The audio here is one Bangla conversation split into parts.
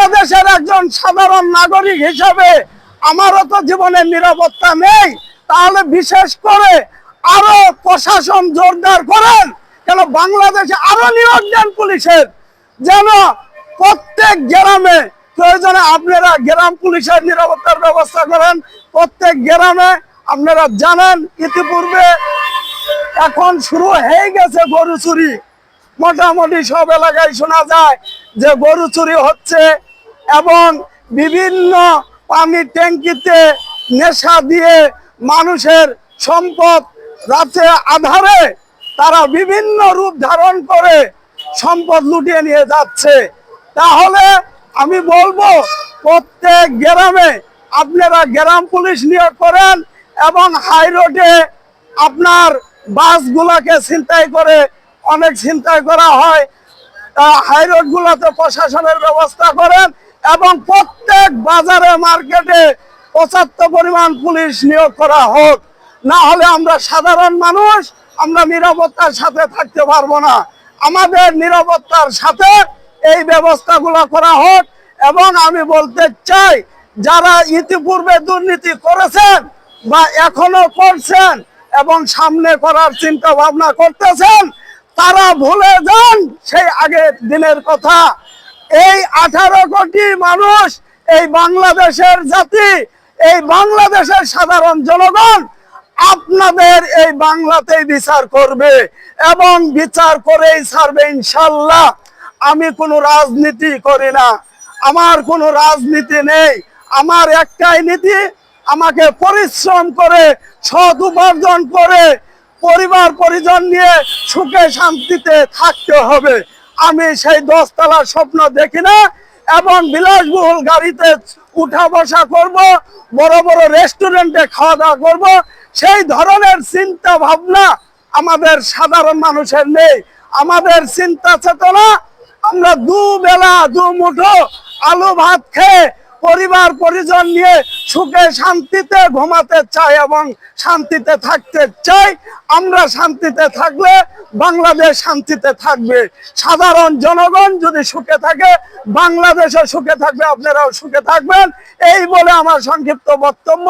বাংলাদেশের একজন সাধারণ নাগরিক হিসাবে আমারও তো জীবনের নিরাপত্তা নেই। তাহলে বিশেষ করে আরও প্রশাসন জোরদার করেন, কেন বাংলাদেশে আরও দেন পুলিশের যেন প্রত্যেক গ্রামে, প্রয়োজনে আপনারা গ্রাম পুলিশের নিরাপত্তার ব্যবস্থা করেন, প্রত্যেক গ্রামে আপনারা জানেন, ইতিপূর্বে এখন শুরু হয়ে গেছে গরু চুরি। মোটামুটি সব এলাকায় শোনা যায় যে গরু চুরি হচ্ছে। এবং বিভিন্ন পানির ট্যাঙ্কিতে নেশা দিয়ে মানুষের সম্পদ রাতে আধারে তারা বিভিন্ন রূপ ধারণ করে সম্পদ লুটিয়ে নিয়ে যাচ্ছে। তাহলে আমি বলব, প্রত্যেক গ্রামে আপনারা গ্রাম পুলিশ নিয়োগ করেন এবং হাই রোডে আপনার বাসগুলাকে ছিনতাই করে, অনেক ছিনতাই করা হয়। হাই রোড গুলোতে প্রশাসনের ব্যবস্থা করেন এবং প্রত্যেক বাজারে, মার্কেটে পঁচাত্তর পরিমাণ পুলিশ নিয়োগ করা হোক। না হলে আমরা সাধারণ মানুষ, আমরা নিরাপত্তার সাথে থাকতে পারব না। আমাদের নিরাপত্তার সাথে এই ব্যবস্থাগুলো করা হোক এবং আমি বলতে চাই, যারা ইতিপূর্বে দুর্নীতি করেছেন বা এখনও করছেন এবং সামনে করার চিন্তা ভাবনা করতেছেন তারা ভুলে যান সেই আগের দিনের কথা। এই আঠারো কোটি মানুষ, এই বাংলাদেশের জাতি, এই বাংলাদেশের সাধারণ জনগণ, আপনাদের এই বাংলাতেই বিচার করবে এবং বিচার করেই ছাড়বে ইনশাল্লাহ। আমি কোনো রাজনীতি করি না। আমার কোনো রাজনীতি নেই। আমার একটাই নীতি, আমাকে পরিশ্রম করে, সৎ উপার্জন করে পরিবার পরিজন নিয়ে সুখে শান্তিতে থাকতে হবে। আমি সেই দশতলার স্বপ্ন দেখি না এবং বিলাসবহুল গাড়িতে উঠা বসা করব, বড় বড় রেস্টুরেন্টে খাওয়া দাওয়া করব। সেই ধরনের চিন্তা ভাবনা আমাদের সাধারণ মানুষের নেই। আমাদের চিন্তা চেতনা, আমরা দু বেলা দু মুঠো আলু ভাত খেয়ে পরিবার, পরিজন নিয়ে সুখে, শান্তিতে ঘুমাতে চাই এবং শান্তিতে থাকতে চাই। আমরা শান্তিতে থাকলে বাংলাদেশ শান্তিতে থাকবে। সাধারণ জনগণ যদি সুখে থাকে, বাংলাদেশও সুখে থাকবে, আপনারাও সুখে থাকবেন। এই বলে আমার সংক্ষিপ্ত বক্তব্য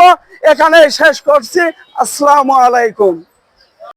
এখানে শেষ করছি। আসসালামু আলাইকুম।